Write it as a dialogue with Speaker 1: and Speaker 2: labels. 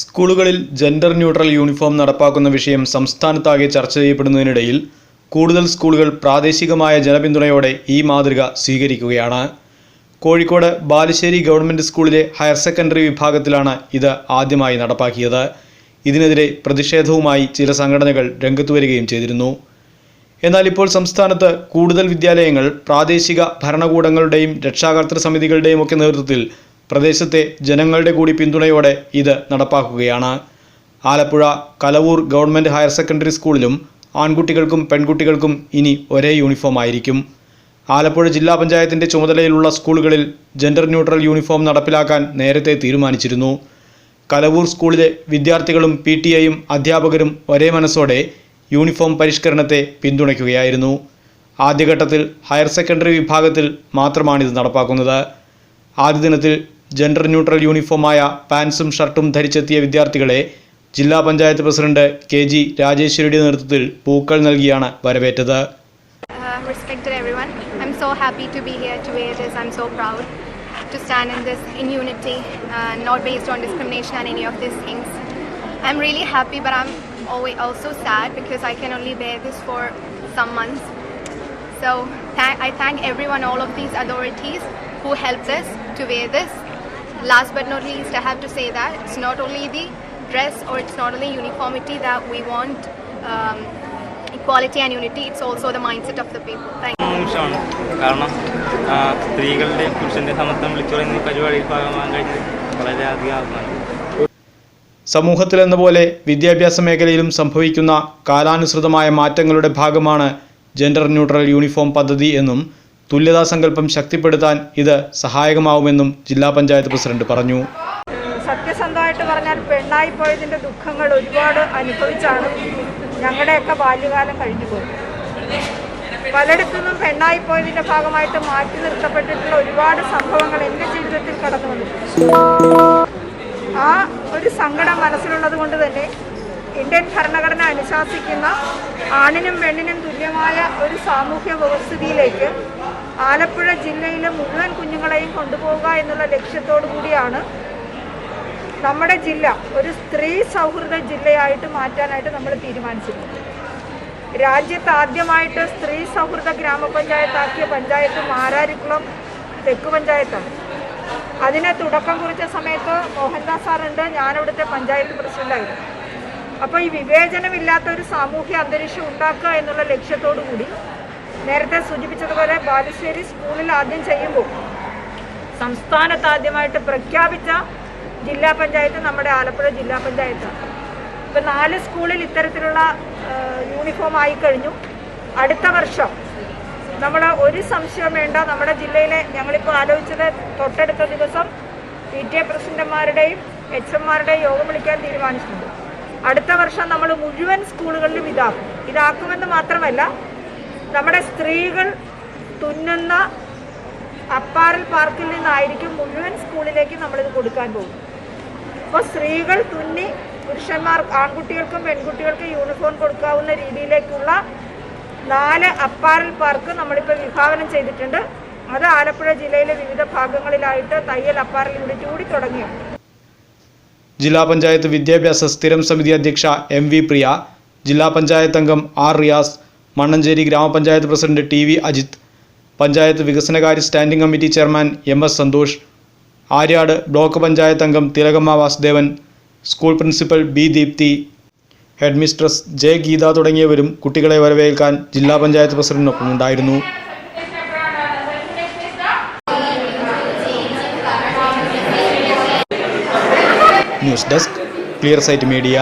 Speaker 1: സ്കൂളുകളിൽ gender neutral uniform നടപ്പാക്കുന്ന വിഷയം സംസ്ഥാനത്താകെ ചർച്ച ചെയ്യപ്പെടുന്നതിനിടയിൽ കൂടുതൽ സ്കൂളുകൾ പ്രാദേശികമായ ജനപിന്തുണയോടെ ഈ മാതൃക സ്വീകരിക്കുകയാണ്. കോഴിക്കോട് ബാലുശ്ശേരി ഗവൺമെന്റ് സ്കൂളിലെ ഹയർ സെക്കൻഡറി വിഭാഗത്തിലാണ് ഇത് ആദ്യമായി നടപ്പാക്കിയത്. ഇതിനെതിരെ പ്രതിഷേധവുമായി ചില സംഘടനകൾ രംഗത്തു വരികയും ചെയ്തിരുന്നു. എന്നാൽ ഇപ്പോൾ സംസ്ഥാനത്ത് കൂടുതൽ വിദ്യാലയങ്ങൾ പ്രാദേശിക ഭരണകൂടങ്ങളുടെയും രക്ഷാകർതൃ സമിതികളുടെയും ഒക്കെ നേതൃത്വത്തിൽ പ്രദേശത്തെ ജനങ്ങളുടെ കൂടി പിന്തുണയോടെ ഇത് നടപ്പാക്കുകയാണ്. Alappuzha Kalavoor government higher secondary സ്കൂളിലും ആൺകുട്ടികൾക്കും പെൺകുട്ടികൾക്കും ഇനി ഒരേ യൂണിഫോം ആയിരിക്കും. ആലപ്പുഴ ജില്ലാ പഞ്ചായത്തിന്റെ ചുമതലയിലുള്ള സ്കൂളുകളിൽ ജെൻഡർ ന്യൂട്രൽ യൂണിഫോം നടപ്പിലാക്കാൻ നേരത്തെ തീരുമാനിച്ചിരുന്നു. കലവൂർ സ്കൂളിലെ വിദ്യാർത്ഥികളും പി ടി ഐയും അധ്യാപകരും ഒരേ മനസ്സോടെ യൂണിഫോം പരിഷ്കരണത്തെ പിന്തുണയ്ക്കുകയായിരുന്നു. ആദ്യഘട്ടത്തിൽ ഹയർ സെക്കൻഡറി വിഭാഗത്തിൽ മാത്രമാണിത് നടപ്പാക്കുന്നത്. ആദ്യ ദിനത്തിൽ ജെൻഡർ ന്യൂട്രൽ യൂണിഫോമായ പാൻസും ഷർട്ടും ധരിച്ചെത്തിയ വിദ്യാർത്ഥികളെ ജില്ലാ പഞ്ചായത്ത് പ്രസിഡന്റ് കെ ജി രാജേശ്വരിയുടെ നേതൃത്വത്തിൽ പൂക്കൾ നൽകിയാണ് വരവേറ്റത്
Speaker 2: Uh, to stand in this in unity, uh, not based on discrimination and any of these things. I'm really happy, but I'm always also sad because I can only bear this for some months. So th I thank everyone, all of these authorities who helped us to wear this. Last but not least, I have to say that it's not only the dress or it's not only uniformity that we want. Um, equality and unity it's also the mindset of the people thank you
Speaker 3: നിമിഷമാണ് കാരണം സ്ത്രീകളുടെയും പുരുഷന്റെ സമത്വം വിളിച്ചു പറയുന്ന ഈ പരിപാടിയിൽ ഭാഗമാകാൻ കഴിഞ്ഞത് വളരെയധികം അഭിമാനം
Speaker 1: സമൂഹത്തിലെന്ന പോലെ വിദ്യാഭ്യാസ മേഖലയിലും സംഭവിക്കുന്ന കാലാനുസൃതമായ മാറ്റങ്ങളുടെ ഭാഗമാണ് ജെൻഡർ ന്യൂട്രൽ യൂണിഫോം പദ്ധതി എന്നും തുല്യതാ സങ്കല്പം ശക്തിപ്പെടുത്താൻ ഇത് സഹായകമാവുമെന്നും ജില്ലാ പഞ്ചായത്ത് പ്രസിഡന്റ് പറഞ്ഞു.
Speaker 4: സത്യസന്ധമായിട്ട് പറഞ്ഞാൽ പെണ്ണായി പോയതിന്റെ ദുഃഖങ്ങൾ ഒരുപാട് അനുഭവിച്ചാണ് ഞങ്ങളുടെയൊക്കെ ബാല്യകാലം കഴിഞ്ഞു പോയത് പലയിടത്തുനിന്നും പെണ്ണായി പോയതിന്റെ ഭാഗമായിട്ട് മാറ്റി നിർത്തപ്പെട്ടിട്ടുള്ള ഒരുപാട് സംഭവങ്ങൾ എന്റെ ജീവിതത്തിൽ കടന്നു വന്നിട്ടുണ്ട്. ആ ഒരു സങ്കടം മനസ്സിലുള്ളത് കൊണ്ട് തന്നെ ഇന്ത്യൻ ഭരണഘടന അനുശാസിക്കുന്ന ആണിനും പെണ്ണിനും തുല്യമായ ഒരു സാമൂഹ്യ വ്യവസ്ഥിതിയിലേക്ക് ആലപ്പുഴ ജില്ലയിലെ മുഴുവൻ കുഞ്ഞുങ്ങളെയും കൊണ്ടുപോവുക എന്നുള്ള ലക്ഷ്യത്തോടു കൂടിയാണ് നമ്മുടെ ജില്ല ഒരു സ്ത്രീ സൗഹൃദ ജില്ലയായിട്ട് മാറ്റാനായിട്ട് നമ്മൾ തീരുമാനിച്ചത് രാജ്യത്ത് ആദ്യമായിട്ട് സ്ത്രീ സൗഹൃദ ഗ്രാമപഞ്ചായത്താക്കിയ പഞ്ചായത്ത് മാരാരിക്കുളം തെക്ക് പഞ്ചായത്താണ്. അതിനെ തുടക്കം കുറിച്ച സമയത്ത് മോഹൻദാസ് സാറുണ്ട് ഞാനിവിടുത്തെ പഞ്ചായത്ത് പ്രസിഡന്റായിരുന്നു. അപ്പോൾ ഈ വിവേചനമില്ലാത്ത ഒരു സാമൂഹ്യ അന്തരീക്ഷം ഉണ്ടാക്കുക എന്നുള്ള ലക്ഷ്യത്തോടു കൂടി നേരത്തെ സൂചിപ്പിച്ചതുപോലെ ബാലുശ്ശേരി സ്കൂളിൽ ആദ്യം ചെയ്യുമ്പോൾ സംസ്ഥാനത്ത് ആദ്യമായിട്ട് പ്രഖ്യാപിച്ച ജില്ലാ പഞ്ചായത്ത് നമ്മുടെ ആലപ്പുഴ ജില്ലാ പഞ്ചായത്താണ് ഇപ്പം നാല് സ്കൂളിൽ ഇത്തരത്തിലുള്ള യൂണിഫോം ആയിക്കഴിഞ്ഞു അടുത്ത വർഷം നമ്മൾ ഒരു സംശയം വേണ്ട നമ്മുടെ ജില്ലയിലെ ഞങ്ങളിപ്പോൾ ആലോചിച്ചത് തൊട്ടടുത്ത ദിവസം പി ടി എ പ്രസിഡന്റുമാരുടെയും എച്ച് എംമാരുടെയും യോഗം വിളിക്കാൻ തീരുമാനിച്ചിട്ടുണ്ട്. അടുത്ത വർഷം നമ്മൾ മുഴുവൻ സ്കൂളുകളിലും ഇതാക്കും ഇതാക്കുമെന്ന് മാത്രമല്ല നമ്മുടെ സ്ത്രീകൾ തുന്നുന്ന അപ്പാറൽ പാർക്കിൽ നിന്നായിരിക്കും മുഴുവൻ സ്കൂളിലേക്ക് നമ്മളിത് കൊടുക്കാൻ പോകും അപ്പോൾ സ്ത്രീകൾ തുന്നി പുരുഷന്മാർ ആൺകുട്ടികൾക്കും പെൺകുട്ടികൾക്കും യൂണിഫോം കൊടുക്കാവുന്ന രീതിയിലേക്കുള്ള നാല് അപ്പാറൽ പാർക്ക് നമ്മളിപ്പോൾ വിഭാവനം ചെയ്തിട്ടുണ്ട്. അത് ആലപ്പുഴ ജില്ലയിലെ വിവിധ ഭാഗങ്ങളിലായിട്ട് തയ്യൽ അപ്പാറൽ യൂണിറ്റ് കൂടി തുടങ്ങി
Speaker 1: ജില്ലാ പഞ്ചായത്ത് വിദ്യാഭ്യാസ സ്ഥിരം സമിതി അധ്യക്ഷ എം വി പ്രിയ ജില്ലാ പഞ്ചായത്ത് അംഗം R Riyas Mannancherry gramapanchayat president T V Ajith panchayat വികസനകാര്യ standing committee chairman M S Santhosh Aryad block panchayat അംഗം Thilakamma Vasudevan school principal B Deepthi headmistress J Geetha തുടങ്ങിയവരും കുട്ടികളെ വരവേൽക്കാൻ ജില്ലാ പഞ്ചായത്ത് പ്രസിഡന്റിനൊപ്പം ഉണ്ടായിരുന്നു. News desk clear sight media.